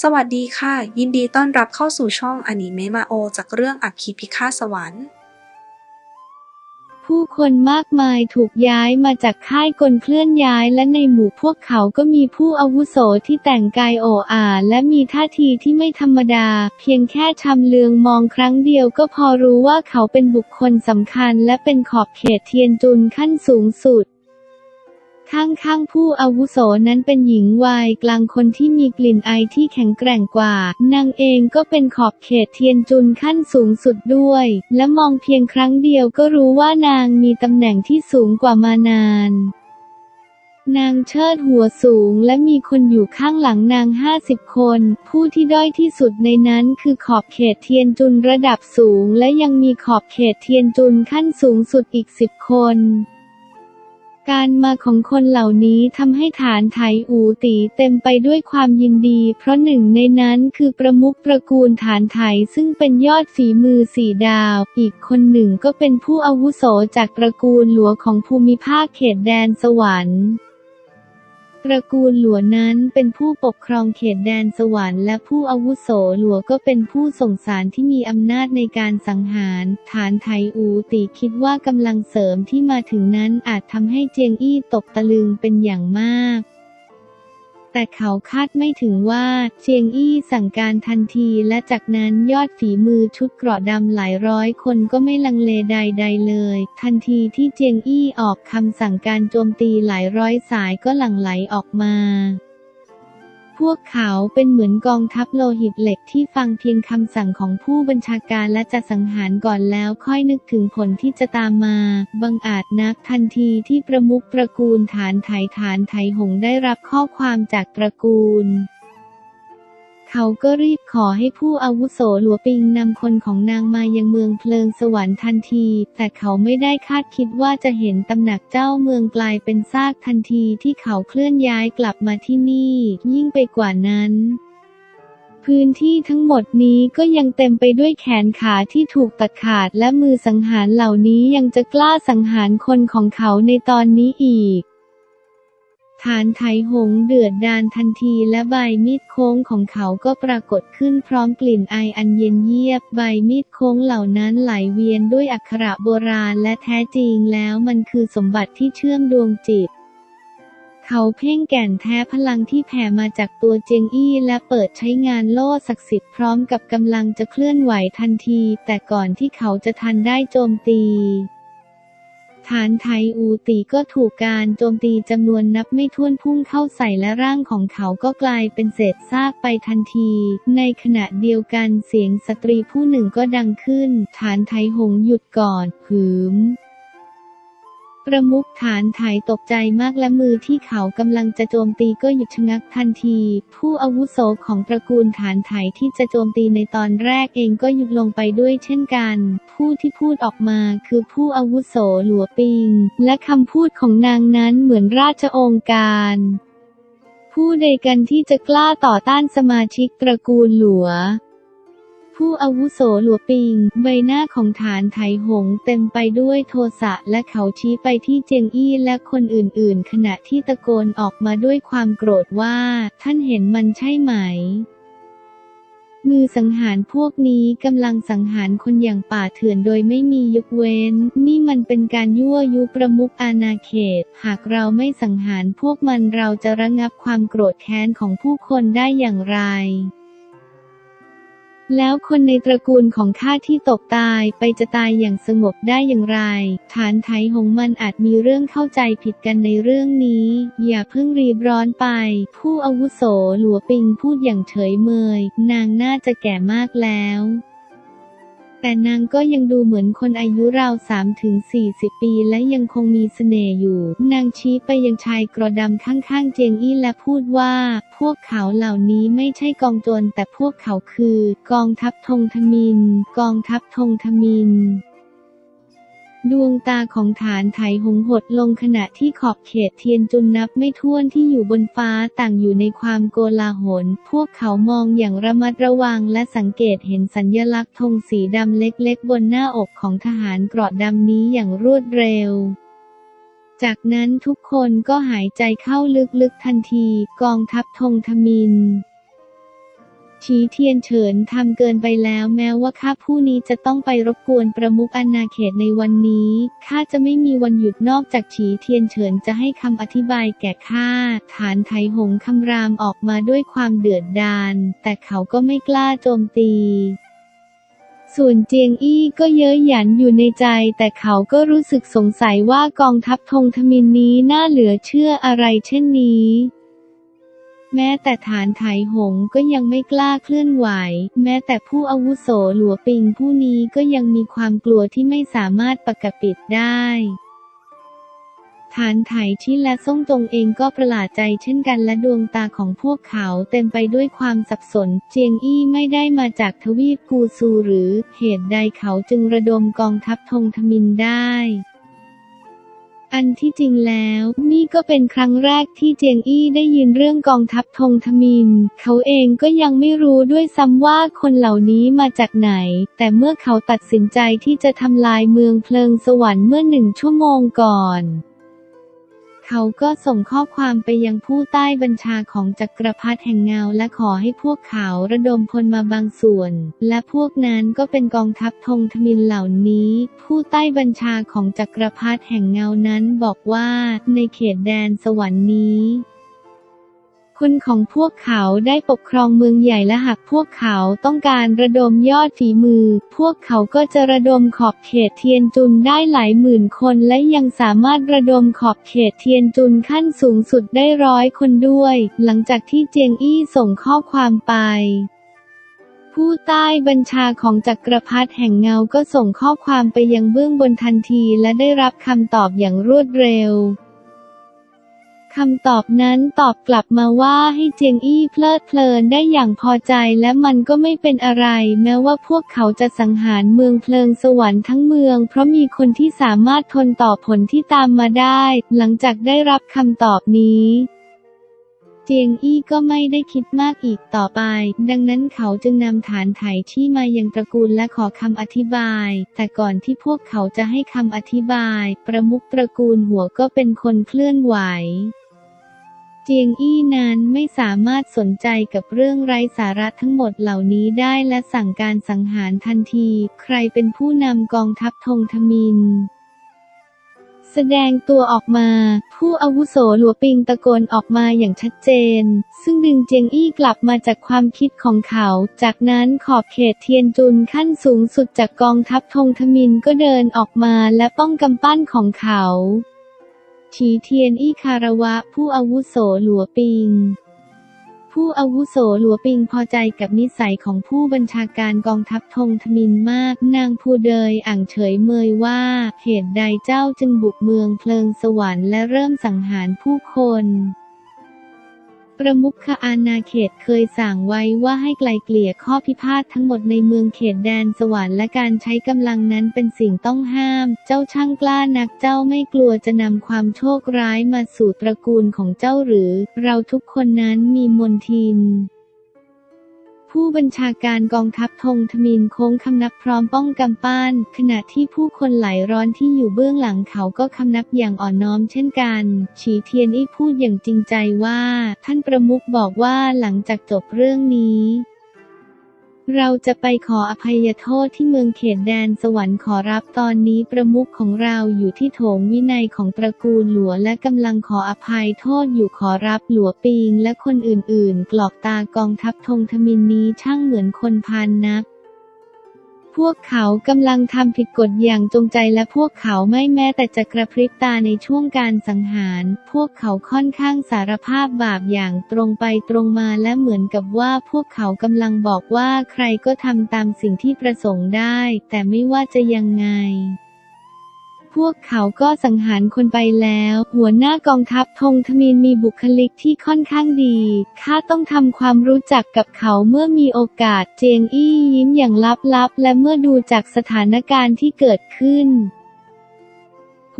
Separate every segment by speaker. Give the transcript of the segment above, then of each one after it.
Speaker 1: สวัสดีค่ะ ยินดีต้อนรับเข้าสู่ช่องอนิเมะมาโอ จากเรื่องอัคคีพิฆาตสวรรค์
Speaker 2: ผู้คนมากมายถูกย้ายมาจากค่ายกลเคลื่อนย้ายและในหมู่พวกเขาก็มีผู้อาวุโสที่แต่งกายโอ้อาและมีท่าทีที่ไม่ธรรมดา เพียงแค่ชำเลืองมองครั้งเดียวก็พอรู้ว่าเขาเป็นบุคคลสำคัญและเป็นขอบเขตเทียนจุนขั้นสูงสุด ข้างๆผู้อาวุโสนั้นเป็นหญิงวัยกลางคนที่มีกลิ่นไอที่แข็งแกร่งกว่า นางเองก็เป็นขอบเขตเทียนจุนขั้นสูงสุดด้วย และมองเพียงครั้งเดียวก็รู้ว่านางมีตำแหน่งที่สูงกว่ามานานนางเชิดหัวสูงและมีคนอยู่ข้างหลังนางห้าสิบคน ผู้ที่ด้อยที่สุดในนั้นคือขอบเขตเทียนจุนระดับสูง และยังมีขอบเขตเทียนจุนขั้นสูงสุดอีกสิบคน การมาของคนเหล่านี้ทำให้ฐานไถอูตีเต็มไปด้วยความยินดี เพราะหนึ่งในนั้นคือประมุขประกูลฐานไถซึ่งเป็นยอดฝีมือสี่ดาว อีกคนหนึ่งก็เป็นผู้อาวุโสจากตระกูลหลวงของภูมิภาคเขตแดนสวรรค์ ระกูลหลวนั้นเป็นผู้ปกครองเขตแดนสวรรค์และผู้อาวุโสหลวก็เป็นผู้ส่งสารที่มีอำนาจในการสังหาร ฐานไทอูตีคิดว่ากำลังเสริมที่มาถึงนั้นอาจทำให้เจียงอี้ตกตะลึงเป็นอย่างมาก แต่เขาคาดไม่ถึงว่าเจียงอี้สั่งการทันทีและจากนั้นยอดฝีมือชุดเกราะดำหลายร้อยคนก็ไม่ลังเลใด ๆ เลย ทันทีที่เจียงอี้ออกคำสั่งการโจมตีหลายร้อยสายก็หลั่งไหลออกมา พวกเขาเป็นเหมือนกองทัพโลหิตเหล็กที่ฟังเพียงคำสั่งของผู้บัญชาการและจะสังหารก่อนแล้วค่อยนึกถึงผลที่จะตามมา บังอาจนักทันทีที่ประมุขตระกูลฐานไถฐานไถหงได้รับข้อความจากตระกูล เขาก็รีบขอให้ผู้อาวุโสหลัวปิงนำคนของนางมายังเมืองเพลิงสวรรค์ทันที แต่เขาไม่ได้คาดคิดว่าจะเห็นตำหนักเจ้าเมืองกลายเป็นซากทันทีที่เขาเคลื่อนย้ายกลับมาที่นี่ ยิ่งไปกว่านั้นพื้นที่ทั้งหมดนี้ก็ยังเต็มไปด้วยแขนขาที่ถูกตัดขาดและมือสังหารเหล่านี้ยังจะกล้าสังหารคนของเขาในตอนนี้อีก ฐานไถหงเดือดดานทันทีและใบมีดโค้งของเขาก็ปรากฏขึ้นพร้อมกลิ่นไออันเย็นเยียบ ใบมีดโค้งเหล่านั้นไหลเวียนด้วยอักขระโบราณและแท้จริงแล้วมันคือสมบัติที่เชื่อมดวงจิตเขาเพ่งแก่นแท้พลังที่แผ่มาจากตัวเจงอี้และเปิดใช้งานโล่ศักดิ์สิทธิ์พร้อมกับกำลังจะเคลื่อนไหวทันที แต่ก่อนที่เขาจะทันได้โจมตี ฐานไทยอูตีก็ถูกการโจมตีจำนวนนับไม่ถ้วนพุ่งเข้าใส่และร่างของเขาก็กลายเป็นเศษซากไปทันที ในขณะเดียวกันเสียงสตรีผู้หนึ่งก็ดังขึ้น ฐานไทยหงหยุดก่อน หืม ประมุขฐานไถตกใจมากและมือที่เขากำลังจะโจมตีก็หยุดชะงักทันที ผู้อาวุโสของตระกูลฐานไถที่จะโจมตีในตอนแรกเองก็หยุดลงไปด้วยเช่นกัน ผู้ที่พูดออกมาคือผู้อาวุโสหลัวปิง และคำพูดของนางนั้นเหมือนราชองค์การ ผู้ใดกันที่จะกล้าต่อต้านสมาชิกตระกูลหลัว ผู้อาวุโสหลัวปิง ใบหน้าของฐานไถหงเต็มไปด้วยโทสะและเขาชี้ไปที่เจียงอี้และคนอื่นๆ ขณะที่ตะโกนออกมาด้วยความโกรธว่า ท่านเห็นมันใช่ไหม มือสังหารพวกนี้กำลังสังหารคนอย่างป่าเถื่อนโดยไม่มียกเว้น นี่มันเป็นการยั่วยุประมุขอาณาเขต หากเราไม่สังหารพวกมันเราจะระงับความโกรธแค้นของผู้คนได้อย่างไร แล้วคนในตระกูลของข้าที่ตกตายไปจะตายอย่างสงบได้อย่างไร ฐานไถหงมันอาจมีเรื่องเข้าใจผิดกันในเรื่องนี้ อย่าเพิ่งรีบร้อนไป ผู้อาวุโสหลัวปิงพูดอย่างเฉยเมย นางน่าจะแก่มากแล้ว แต่นางก็ยังดูเหมือนคนอายุราว3ถึง40 ปีและยังคงมีเสน่ห์อยู่ นางชี้ไปยังชายกระดำข้างๆ เจียงอี้และพูดว่า พวกเขาเหล่านี้ไม่ใช่กองโจรแต่พวกเขาคือ กองทัพธงทมิน กองทัพธงทมิน ดวงตาของฐานไถหงหดลงขณะที่ขอบเขตเทียนจุนนับไม่ถ้วนที่อยู่บนฟ้าต่างอยู่ในความโกลาหล พวกเขามองอย่างระมัดระวังและสังเกตเห็นสัญลักษณ์ธงสีดำเล็กๆ บนหน้าอกของทหารเกราะดำนี้อย่างรวดเร็วจากนั้นทุกคนก็หายใจเข้าลึกๆทันที กองทัพธงทมิน ฉีเทียนเฉินทำเกินไปแล้วแม้ว่าข้าผู้นี้จะต้องไปรบกวนประมุขอาณาเขตในวันนี้ข้าจะไม่มีวันหยุดนอกจากฉีเทียนเฉินจะให้คำอธิบายแก่ข้าฐานไถหงคำรามออกมาด้วยความเดือดดาลแต่เขาก็ไม่กล้าโจมตีส่วนเจียงอี้ก็เย้ยหยันอยู่ในใจ แต่เขาก็รู้สึกสงสัยว่ากองทัพธงทมินนี้น่าเหลือเชื่ออะไรเช่นนี้ แม้แต่ฐานไถหงก็ยังไม่กล้าเคลื่อนไหว แม้แต่ผู้อาวุโสหลัวปิงผู้นี้ก็ยังมีความกลัวที่ไม่สามารถปกปิดได้ฐานไถชิและซ่งตรงเองก็ประหลาดใจเช่นกันและดวงตาของพวกเขาเต็มไปด้วยความสับสน เจียงอี้ไม่ได้มาจากทวีปกูซูหรือเหตุใดเขาจึงระดมกองทัพธงทมินได้ อันที่จริงแล้ว นี่ก็เป็นครั้งแรกที่เจียงอี้ได้ยินเรื่องกองทัพธงทมิน เขาเองก็ยังไม่รู้ด้วยซ้ำว่าคนเหล่านี้มาจากไหน แต่เมื่อเขาตัดสินใจที่จะทำลายเมืองเพลิงสวรรค์เมื่อหนึ่งชั่วโมงก่อน เขาก็ส่งข้อความไปยังผู้ใต้บัญชาของจักรพรรดิแห่งเงาและขอให้พวกเขาระดมพลมาบางส่วน และพวกนั้นก็เป็นกองทัพธงทมินเหล่านี้ ผู้ใต้บัญชาของจักรพรรดิแห่งเงานั้นบอกว่าในเขตแดนสวรรค์นี้ คนของพวกเขาได้ปกครองเมืองใหญ่และหากพวกเขาต้องการระดมยอดฝีมือ พวกเขาก็จะระดมขอบเขตเทียนจุนได้หลายหมื่นคนและยังสามารถระดมขอบเขตเทียนจุนขั้นสูงสุดได้ร้อยคนด้วย หลังจากที่เจียงอี้ส่งข้อความไปผู้ใต้บัญชาของจักรพรรดิแห่งเงาก็ส่งข้อความไปยังเบื้องบนทันทีและได้รับคำตอบอย่างรวดเร็ว คำตอบนั้นตอบกลับมาว่าให้เจียงอี้เพลิดเพลินได้อย่างพอใจและมันก็ไม่เป็นอะไร แม้ว่าพวกเขาจะสังหารเมืองเพลิงสวรรค์ทั้งเมือง เพราะมีคนที่สามารถทนต่อผลที่ตามมาได้ หลังจากได้รับคำตอบนี้เจียงอี้ก็ไม่ได้คิดมากอีกต่อไป ดังนั้นเขาจึงนำฐานไถที่มายังตระกูลและขอคำอธิบาย แต่ก่อนที่พวกเขาจะให้คำอธิบาย ประมุขตระกูลหัวก็เป็นคนเคลื่อนไหว เจียงอี้นั้นไม่สามารถสนใจกับเรื่องไร้สาระทั้งหมดเหล่านี้ได้และสั่งการสังหารทันที ใครเป็นผู้นำกองทัพธงทมินแสดงตัวออกมา ผู้อาวุโสหลัวปิงตะโกนออกมาอย่างชัดเจน ซึ่งดึงเจียงอี้กลับมาจากความคิดของเขา จากนั้นขอบเขตเทียนจุนขั้นสูงสุดจากกองทัพธงทมินก็เดินออกมาและป้องกำปั้นของเขา ฉีเทียนอี้คารวะ ผู้อาวุโสหลัวปิง ผู้อาวุโสหลัวปิงพอใจกับนิสัยของผู้บัญชาการกองทัพธงทมินมาก นางผู้เดยอ่างเฉยเมยว่า เหตุใดเจ้าจึงบุกเมืองเพลิงสวรรค์และเริ่มสังหารผู้คน ประมุขอาณาเขตเคยสั่งไว้ว่าให้ไกลเกลี่ยข้อพิพาททั้งหมดในเมืองเขตแดนสวรรค์และการใช้กำลังนั้นเป็นสิ่งต้องห้าม เจ้าช่างกล้านักเจ้าไม่กลัวจะนำความโชคร้ายมาสู่ตระกูลของเจ้าหรือ เราทุกคนนั้นมีมนทิน ผู้บัญชาการกองทัพธงทมินโค้งคำนับพร้อมป้องกำปั้น ขณะที่ผู้คนไหลร้อนที่อยู่เบื้องหลังเขาก็คำนับอย่างอ่อนน้อมเช่นกัน ฉีเทียนอี้พูดอย่างจริงใจว่า ท่านประมุขบอกว่าหลังจากจบเรื่องนี้ เราจะไปขออภัยโทษที่เมืองเขตแดนสวรรค์ขอรับตอนนี้ประมุขของเราอยู่ที่โถงวินัยของตระกูลหลัวและกำลังขออภัยโทษอยู่ขอรับหลัวปิงและคนอื่นๆ กลอกตากองทัพธงทมินนี้ช่างเหมือนคนพานนัก พวกเขากำลังทำผิดกฎอย่างจงใจและพวกเขาไม่แม้แต่จะกระพริบตาในช่วงการสังหาร พวกเขาค่อนข้างสารภาพบาปอย่างตรงไปตรงมาและเหมือนกับว่าพวกเขากำลังบอกว่าใครก็ทำตามสิ่งที่ประสงค์ได้ แต่ไม่ว่าจะยังไง พวกเขาก็สังหารคนไปแล้ว หัวหน้ากองทัพธงทมินมีบุคลิกที่ค่อนข้างดี ข้าต้องทำความรู้จักกับเขาเมื่อมีโอกาส เจงอี้ยิ้มอย่างลับๆ และเมื่อดูจากสถานการณ์ที่เกิดขึ้น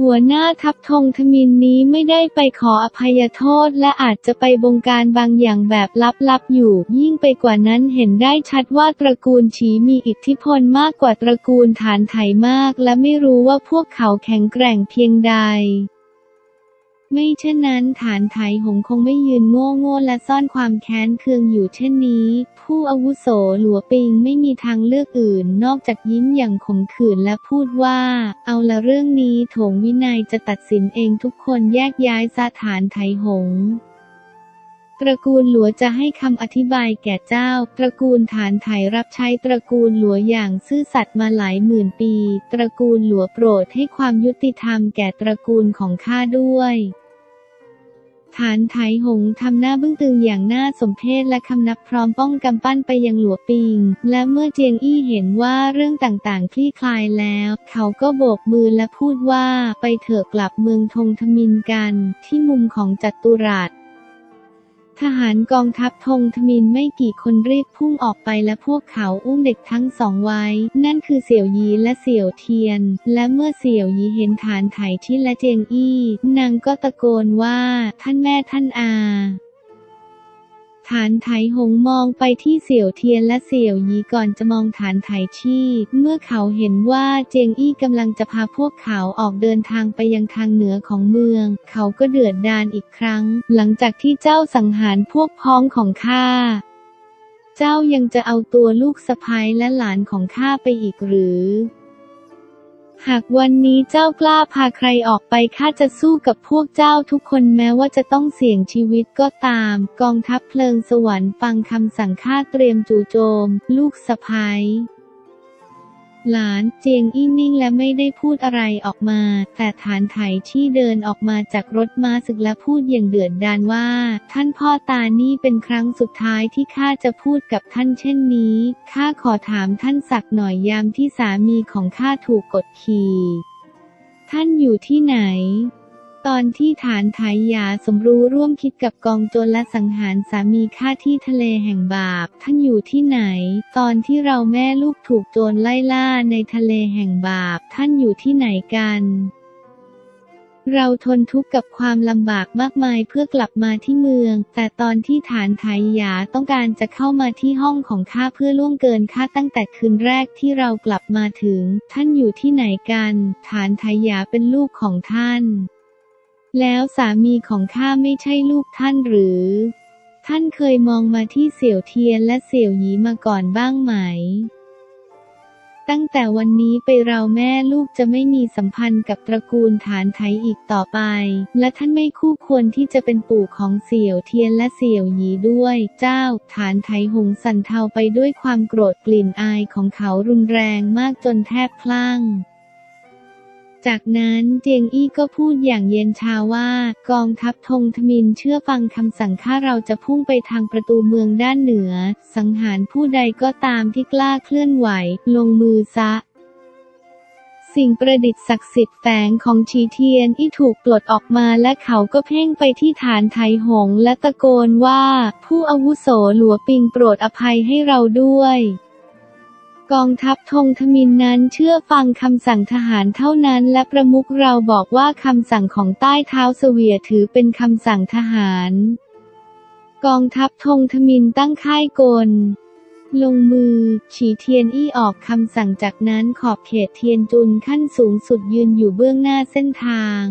Speaker 2: หัวหน้าทัพธงทมินนี้ไม่ได้ไปขออภัยโทษและอาจจะไปบงการบางอย่างแบบลับๆอยู่ ยิ่งไปกว่านั้นเห็นได้ชัดว่าตระกูลฉีมีอิทธิพลมากกว่าตระกูลฐานไถมาก และไม่รู้ว่าพวกเขาแข็งแกร่งเพียงใด ไม่เช่นนั้นฐานไถหงคงไม่ยืนโง่โง่และซ่อนความแค้นเคืองอยู่เช่นนี้ ผู้อาวุโสหลัวปิงไม่มีทางเลือกอื่น นอกจากยิ้มอย่างขมขื่นและพูดว่า เอาละเรื่องนี้โถงวินัยจะตัดสินเองทุกคนแยกย้ายสถานไถหงตระกูลหลัวจะให้คำอธิบายแก่เจ้า ตระกูลฐานไถรับใช้ตระกูลหลัวอย่างซื่อสัตย์มาหลายหมื่นปี ตระกูลหลัวโปรดให้ความยุติธรรมแก่ตระกูลของข้าด้วย ฐานไถหงทำหน้าบึ้งตึงอย่างน่าสมเพชและคำนับพร้อมป้องกำปั้นไปยังหลัวปิง และเมื่อเจียงอี้เห็นว่าเรื่องต่างๆ คลี่คลายแล้ว เขาก็โบกมือและพูดว่าไปเถอะกลับเมืองทงทมินกัน ที่มุมของจัตุรัส ทหารกองทัพธงทมินไม่กี่คนรีบพุ่งออกไปและพวกเขาอุ้มเด็กทั้งสองไว้ นั่นคือเสี่ยวยีและเสี่ยวเทียน และเมื่อเสี่ยวยีเห็นฐานไถที่และเจียงอี้ นางก็ตะโกนว่า ท่านแม่ท่านอา ฐานไถหงมองไปที่เสี่ยวเทียนและเสี่ยวยีก่อนจะมองฐานไถชี่ เมื่อเขาเห็นว่าเจียงอี้กำลังจะพาพวกเขาออกเดินทางไปยังทางเหนือของเมือง เขาก็เดือดดาลอีกครั้ง หลังจากที่เจ้าสังหารพวกพ้องของข้าเจ้ายังจะเอาตัวลูกสะพ้ยและหลานของข้าไปอีกหรือ หากวันนี้เจ้ากล้าพาใครออกไปข้าจะสู้กับพวกเจ้าทุกคนแม้ว่าจะต้องเสี่ยงชีวิตก็ตาม กองทัพเพลิงสวรรค์ฟังคำสั่งข้าเตรียมจู่โจม ลูกสะพ้ย หลานเจียงอี้นิ่งและไม่ได้พูดอะไรออกมา แต่ฐานไถที่เดินออกมาจากรถม้าศึกและพูดอย่างเดือดดานว่า ท่านพ่อตานี่เป็นครั้งสุดท้ายที่ข้าจะพูดกับท่านเช่นนี้ข้าขอถามท่านสักหน่อยยามที่สามีของข้าถูกกดขี่ ท่านอยู่ที่ไหน ตอนที่ฐานไถยาสมรู้ร่วมคิดกับกองโจรและสังหารสามีข้าที่ทะเลแห่งบาป ท่านอยู่ที่ไหน ตอนที่เราแม่ลูกถูกโจรไล่ล่าในทะเลแห่งบาป ท่านอยู่ที่ไหนกันเราทนทุกข์กับความลำบากมากมายเพื่อกลับมาที่เมือง แต่ตอนที่ฐานไถยยาต้องการจะเข้ามาที่ห้องของข้าเพื่อล่วงเกินข้าตั้งแต่คืนแรกที่เรากลับมาถึง ท่านอยู่ที่ไหนกัน ฐานไถยาเป็นลูกของท่าน แล้วสามีของข้าไม่ใช่ลูกท่านหรือ ท่านเคยมองมาที่เสี่ยวเทียนและเสี่ยวหยีมาก่อนบ้างไหม ตั้งแต่วันนี้ไปเราแม่ลูกจะไม่มีสัมพันธ์กับตระกูลฐานไทยอีกต่อไป และท่านไม่คู่ควรที่จะเป็นปู่ของเสี่ยวเทียนและเสี่ยวหยีด้วย เจ้า ฐานไทยหงสันเทาไปด้วยความโกรธกลิ่นอายของเขารุนแรงมากจนแทบคลั่ง จากนั้นเจียงอี้ก็พูดอย่างเย็นชาว่า กองทัพธงทมินเชื่อฟังคำสั่งข้าเราจะพุ่งไปทางประตูเมืองด้านเหนือ สังหารผู้ใดก็ตามที่กล้าเคลื่อนไหว ลงมือซะสิ่งประดิษฐ์ศักดิ์สิทธิ์แฝงของชีเทียนที่ถูกปลดออกมาและเขาก็เพ่งไปที่ฐานไทหงและตะโกนว่า ผู้อาวุโสหลัวปิงโปรดอภัยให้เราด้วย กองทัพธงทมินนั้นเชื่อฟังคำสั่งทหารเท่านั้น และประมุขเราบอกว่าคำสั่งของใต้เท้าเสวียถือเป็นคำสั่งทหาร กองทัพธงทมินตั้งค่ายกล ลงมือ ฉีเทียนอี้ออกคำสั่งจากนั้นขอบเขตเทียนจุนขั้นสูงสุดยืนอยู่เบื้องหน้าเส้นทาง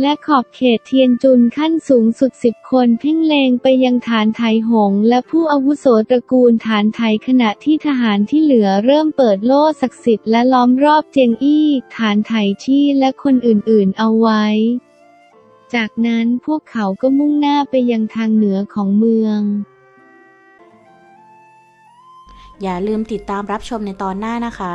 Speaker 2: และขอบเขตเทียนจุนขั้นสูงสุดสิบคนเพ่งเลงไปยังฐานไทหง และผู้อาวุโสตระกูลฐานไทขณะที่ทหารที่เหลือเริ่มเปิดโล่ศักดิ์สิทธิ์และล้อมรอบเจียงอี้ฐานไถชี่และคนอื่นๆเอาไว้ จากนั้นพวกเขาก็มุ่งหน้าไปยังทางเหนือของเมือง
Speaker 3: อย่าลืมติดตามรับชมในตอนหน้านะคะ